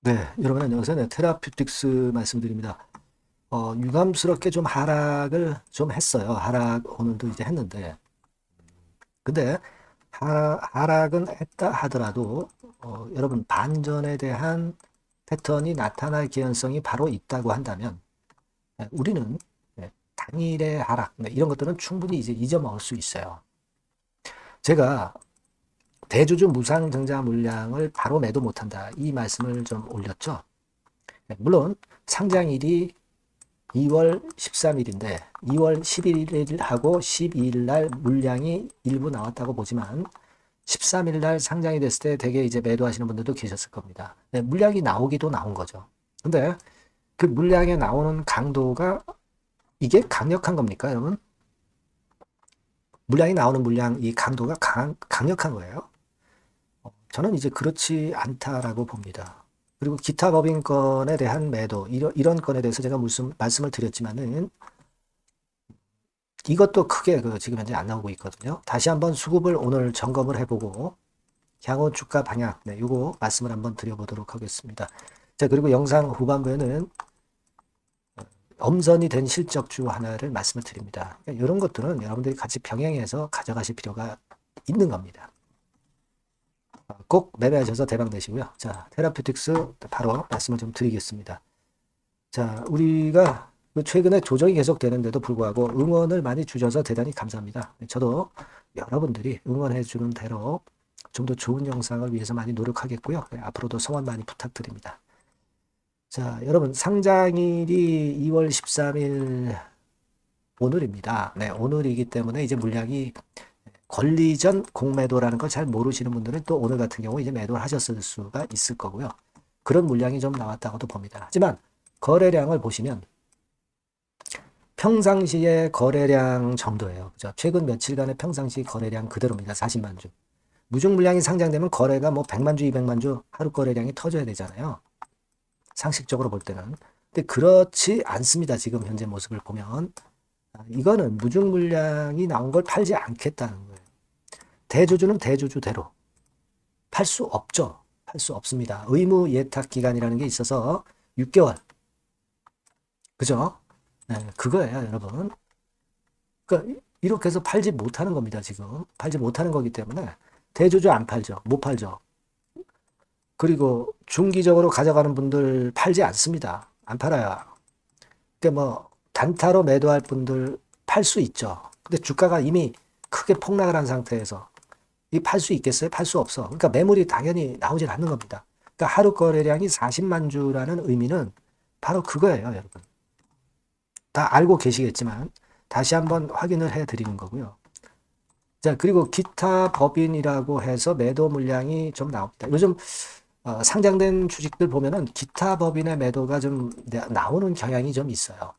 네, 여러분 안녕하세요. 네, 테라퓨틱스 말씀드립니다. 어, 유감스럽게 좀 하락을 좀 했어요. 하락 오늘도 이제 했는데, 근데 하, 하락은 했다 하더라도 어, 여러분 반전에 대한 패턴이 나타날 개연성이 바로 있다고 한다면 네, 우리는 네, 단일의 하락 네, 이런 것들은 충분히 이제 잊어먹을 수 있어요. 제가 대주주 무상 증자 물량을 바로 매도 못한다. 이 말씀을 좀 올렸죠. 네, 물론 상장일이 2월 13일인데 2월 11일하고 12일 날 물량이 일부 나왔다고 보지만 13일 날 상장이 됐을 때 되게 이제 매도하시는 분들도 계셨을 겁니다. 네, 물량이 나오기도 나온 거죠. 근데 그 물량에 나오는 강도가 이게 강력한 겁니까, 여러분? 물량이 나오는 물량 이 강도가 강, 강력한 거예요. 어, 저는 이제 그렇지 않다라고 봅니다. 그리고 기타 법인권에 대한 매도 이런, 이런 건에 대해서 제가 무슨 말씀을 드렸지만은 이것도 크게 그 지금 현재 안 나오고 있거든요. 다시 한번 수급을 오늘 점검을 해보고 향후 주가 방향 네, 요거 말씀을 한번 드려보도록 하겠습니다. 자 그리고 영상 후반부에는 엄선이 된 실적주 하나를 말씀을 드립니다. 그러니까 이런 것들은 여러분들이 같이 병행해서 가져가실 필요가 있는 겁니다. 꼭 매매하셔서 대박 내시고요. 자, 테라퓨틱스 바로 말씀을 좀 드리겠습니다. 자, 우리가 그 최근에 조정이 계속되는데도 불구하고 응원을 많이 주셔서 대단히 감사합니다. 저도 여러분들이 응원해 주는 대로 좀 더 좋은 영상을 위해서 많이 노력하겠고요. 네, 앞으로도 성원 많이 부탁드립니다. 자, 여러분 상장일이 2월 13일 오늘입니다. 네, 오늘이기 때문에 이제 물량이 권리전 공매도라는 걸 잘 모르시는 분들은 또 오늘 같은 경우 이제 매도를 하셨을 수가 있을 거고요. 그런 물량이 좀 나왔다고도 봅니다. 하지만 거래량을 보시면 평상시의 거래량 정도예요. 그죠? 최근 며칠간의 평상시 거래량 그대로입니다. 40만 주. 무중 물량이 상장되면 거래가 뭐 100만 주, 200만 주 하루 거래량이 터져야 되잖아요. 상식적으로 볼 때는. 근데 그렇지 않습니다. 지금 현재 모습을 보면. 아, 이거는 무중 물량이 나온 걸 팔지 않겠다는 거예요. 대주주는 대주주대로 팔 수 없죠. 팔 수 없습니다. 의무 예탁 기간이라는 게 있어서 6개월. 그죠? 네, 그거예요, 여러분. 그러니까 이렇게 해서 팔지 못하는 겁니다, 지금. 팔지 못하는 거기 때문에 대주주 안 팔죠. 못 팔죠. 그리고 중기적으로 가져가는 분들 팔지 않습니다. 안 팔아요. 그러니까 뭐 단타로 매도할 분들 팔 수 있죠. 근데 주가가 이미 크게 폭락을 한 상태에서 이 팔 수 있겠어요? 팔 수 없어. 그러니까 매물이 당연히 나오질 않는 겁니다. 그러니까 하루 거래량이 40만 주라는 의미는 바로 그거예요, 여러분. 다 알고 계시겠지만 다시 한번 확인을 해 드리는 거고요. 자, 그리고 기타 법인이라고 해서 매도 물량이 좀 나옵니다. 요즘 어, 상장된 주식들 보면은 기타 법인의 매도가 좀 나오는 경향이 좀 있어요.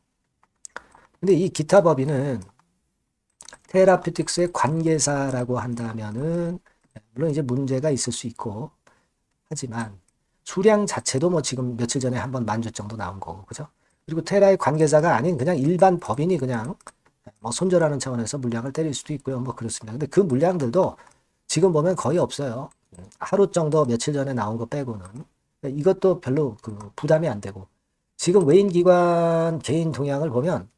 근데 이 기타 법인은 테라퓨틱스의 관계사라고 한다면은 물론 이제 문제가 있을 수 있고 하지만 수량 자체도 뭐 지금 며칠 전에 한번 만주 정도 나온 거고 그죠? 그리고 테라의 관계사가 아닌 그냥 일반 법인이 그냥 뭐 손절하는 차원에서 물량을 때릴 수도 있고요. 뭐 그렇습니다. 근데 그 물량들도 지금 보면 거의 없어요. 하루 정도 며칠 전에 나온 거 빼고는 이것도 별로 그 부담이 안 되고 지금 외인 기관 개인 동향을 보면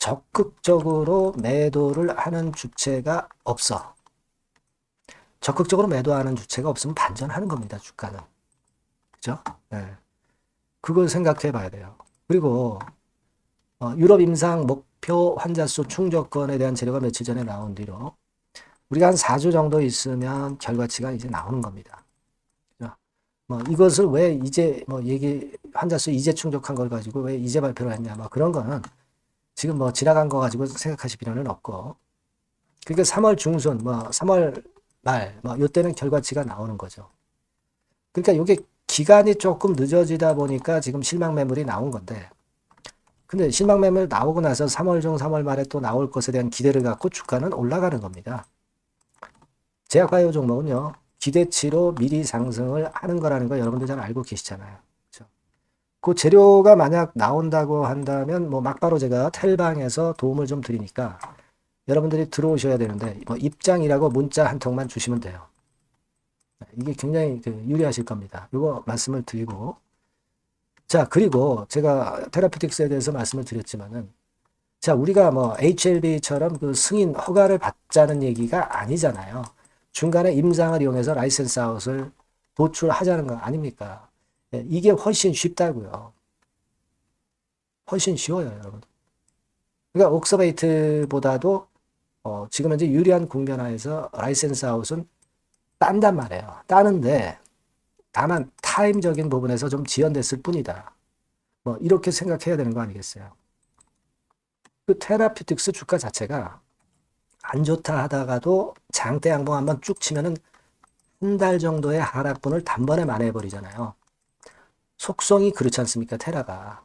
적극적으로 매도를 하는 주체가 없어. 적극적으로 매도하는 주체가 없으면 반전하는 겁니다, 주가는. 그죠? 네. 그걸 생각해 봐야 돼요. 그리고 어, 유럽 임상 목표 환자 수 충족권에 대한 재료가 며칠 전에 나온 뒤로 우리가 한 4주 정도 있으면 결과치가 이제 나오는 겁니다. 뭐 이것을 왜 이제 뭐 얘기 환자 수 이제 충족한 걸 가지고 왜 이제 발표를 했냐 뭐 그런 거는 지금 뭐 지나간 거 가지고 생각하실 필요는 없고 그러니까 3월 중순 뭐 3월 말뭐 요때는 결과치가 나오는 거죠. 그러니까 이게 기간이 조금 늦어지다 보니까 지금 실망 매물이 나온 건데 근데 실망 매물 나오고 나서 3월 중 3월 말에 또 나올 것에 대한 기대를 갖고 주가는 올라가는 겁니다. 제약바이오 종목은요. 기대치로 미리 상승을 하는 거라는 거 여러분들 잘 알고 계시잖아요. 그 재료가 만약 나온다고 한다면 뭐 막바로 제가 텔방에서 도움을 좀 드리니까 여러분들이 들어오셔야 되는데 뭐 입장이라고 문자 한 통만 주시면 돼요. 이게 굉장히 그 유리하실 겁니다. 이거 말씀을 드리고 자, 그리고 제가 테라피틱스에 대해서 말씀을 드렸지만은 자, 우리가 뭐 HLB처럼 그 승인 허가를 받자는 얘기가 아니잖아요. 중간에 임상을 이용해서 라이센스 아웃을 도출하자는 거 아닙니까? 예, 이게 훨씬 쉽다고요. 훨씬 쉬워요, 여러분. 그러니까 옥서베이트보다도 어, 지금 현재 유리한 국면하에서 라이센스 아웃은 딴단 말이에요. 따는데 다만 타임적인 부분에서 좀 지연됐을 뿐이다. 뭐 이렇게 생각해야 되는 거 아니겠어요? 그 테라피틱스 주가 자체가 안 좋다 하다가도 장대 양봉 한번 쭉 치면은 한 달 정도의 하락분을 단번에 만회해 버리잖아요. 속성이 그렇지 않습니까? 테라가.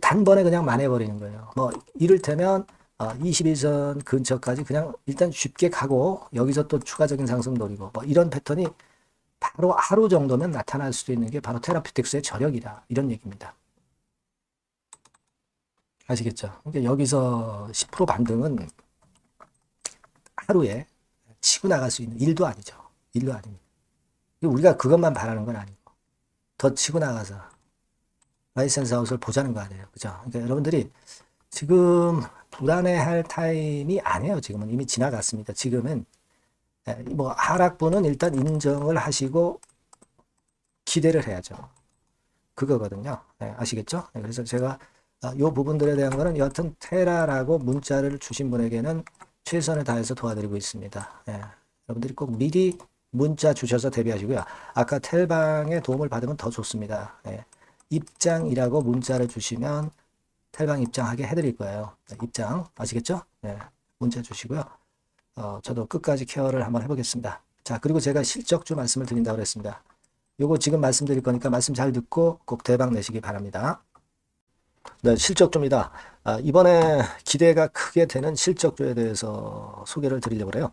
단번에 그냥 만회해 버리는 거예요. 뭐 이를테면 어, 21선 근처까지 그냥 일단 쉽게 가고 여기서 또 추가적인 상승 노리고 뭐 이런 패턴이 바로 하루 정도면 나타날 수도 있는 게 바로 테라피틱스의 저력이다. 이런 얘기입니다. 아시겠죠? 그러니까 여기서 10% 반등은 하루에 치고 나갈 수 있는 일도 아니죠. 일도 아닙니다. 우리가 그것만 바라는 건 아니고 더 치고 나가서 라이센스 아웃을 보자는 거 아니에요. 그죠? 그러니까 여러분들이 지금 불안해할 타임이 아니에요. 지금은 이미 지나갔습니다. 지금은 예, 뭐 하락분은 일단 인정을 하시고 기대를 해야죠. 그거거든요. 네, 아시겠죠? 네, 그래서 제가 이 부분들에 대한 거는 여하튼 테라라고 문자를 주신 분에게는 최선을 다해서 도와드리고 있습니다. 예, 여러분들이 꼭 미리 문자 주셔서 대비하시고요. 아까 텔방의 도움을 받으면 더 좋습니다. 예, 입장이라고 문자를 주시면 텔방 입장하게 해드릴 거예요. 네, 입장 아시겠죠? 예, 문자 주시고요. 어, 저도 끝까지 케어를 한번 해보겠습니다. 자, 그리고 제가 실적주 말씀을 드린다고 그랬습니다. 요거 지금 말씀드릴 거니까 말씀 잘 듣고 꼭 대박 내시기 바랍니다. 네, 실적주입니다. 아, 이번에 기대가 크게 되는 실적주에 대해서 소개를 드리려고 해요.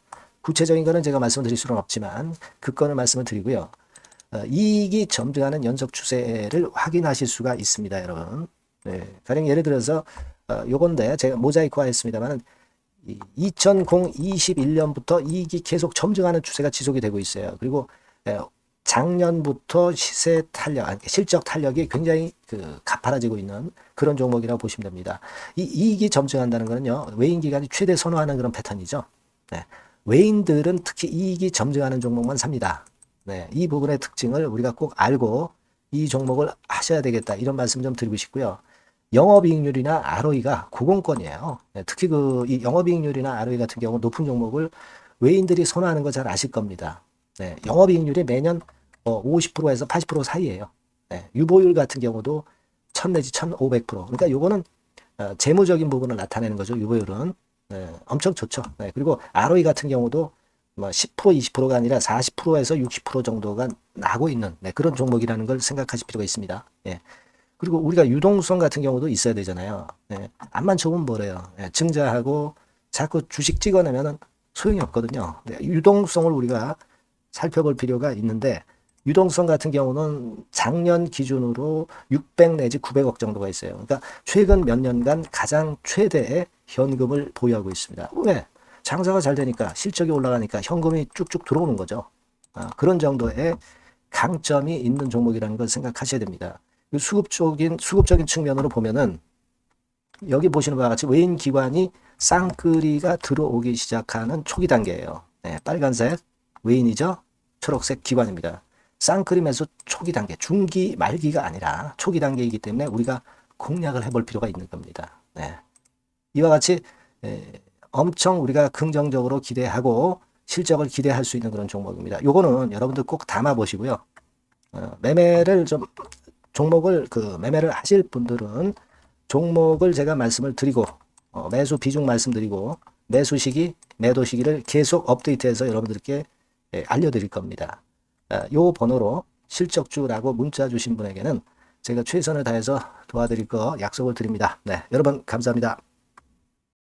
구체적인 거는 제가 말씀드릴 수는 없지만 그 건을 말씀을 드리고요. 어, 이익이 점증하는 연속 추세를 확인하실 수가 있습니다, 여러분. 네. 가령 예를 들어서 어, 요건데 제가 모자이크화 했습니다만은 2021년부터 이익이 계속 점증하는 추세가 지속이 되고 있어요. 그리고 예, 작년부터 시세 탄력, 실적 탄력이 굉장히 그 가파라지고 있는 그런 종목이라고 보시면 됩니다. 이 이익이 점증한다는 거는요, 외인 기관이 최대 선호하는 그런 패턴이죠. 네. 외인들은 특히 이익이 점증하는 종목만 삽니다. 네. 이 부분의 특징을 우리가 꼭 알고 이 종목을 하셔야 되겠다. 이런 말씀 좀 드리고 싶고요. 영업이익률이나 ROE가 고공권이에요. 네, 특히 그이 영업이익률이나 ROE 같은 경우 높은 종목을 외인들이 선호하는 거 잘 아실 겁니다. 네, 영업이익률이 매년 어, 50%에서 80% 사이에요. 네, 유보율 같은 경우도 1000 내지 1500%. 그러니까 요거는 어, 재무적인 부분을 나타내는 거죠. 유보율은. 네, 엄청 좋죠. 네, 그리고 ROE 같은 경우도 뭐 10% 20%가 아니라 40%에서 60% 정도가 나고 있는 네, 그런 종목이라는 걸 생각하실 필요가 있습니다. 예. 그리고 우리가 유동성 같은 경우도 있어야 되잖아요. 예. 암만 좋으면 뭐래요. 예, 증자하고 자꾸 주식 찍어내면은 소용이 없거든요. 네, 유동성을 우리가 살펴볼 필요가 있는데 유동성 같은 경우는 작년 기준으로 600 내지 900억 정도가 있어요. 그러니까 최근 몇 년간 가장 최대의 현금을 보유하고 있습니다. 왜? 장사가 잘 되니까 실적이 올라가니까 현금이 쭉쭉 들어오는 거죠. 아, 그런 정도의 강점이 있는 종목이라는 걸 생각하셔야 됩니다. 그 수급적인 수급적인 측면으로 보면은 여기 보시는 바와 같이 외인 기관이 쌍끌이가 들어오기 시작하는 초기 단계예요. 네, 빨간색 외인이죠. 초록색 기관입니다. 매수 초기 단계, 중기 말기가 아니라 초기 단계이기 때문에 우리가 공략을 해볼 필요가 있는 겁니다. 네. 이와 같이 에, 엄청 우리가 긍정적으로 기대하고 실적을 기대할 수 있는 그런 종목입니다. 요거는 여러분들 꼭 담아 보시고요. 어, 매매를 좀 종목을 그 매매를 하실 분들은 종목을 제가 말씀을 드리고 어, 매수 비중 말씀드리고 매수 시기, 매도 시기를 계속 업데이트해서 여러분들께 예, 알려드릴 겁니다. 아, 요 번호로 실적주라고 문자 주신 분에게는 제가 최선을 다해서 도와드릴 거 약속을 드립니다. 네, 여러분 감사합니다.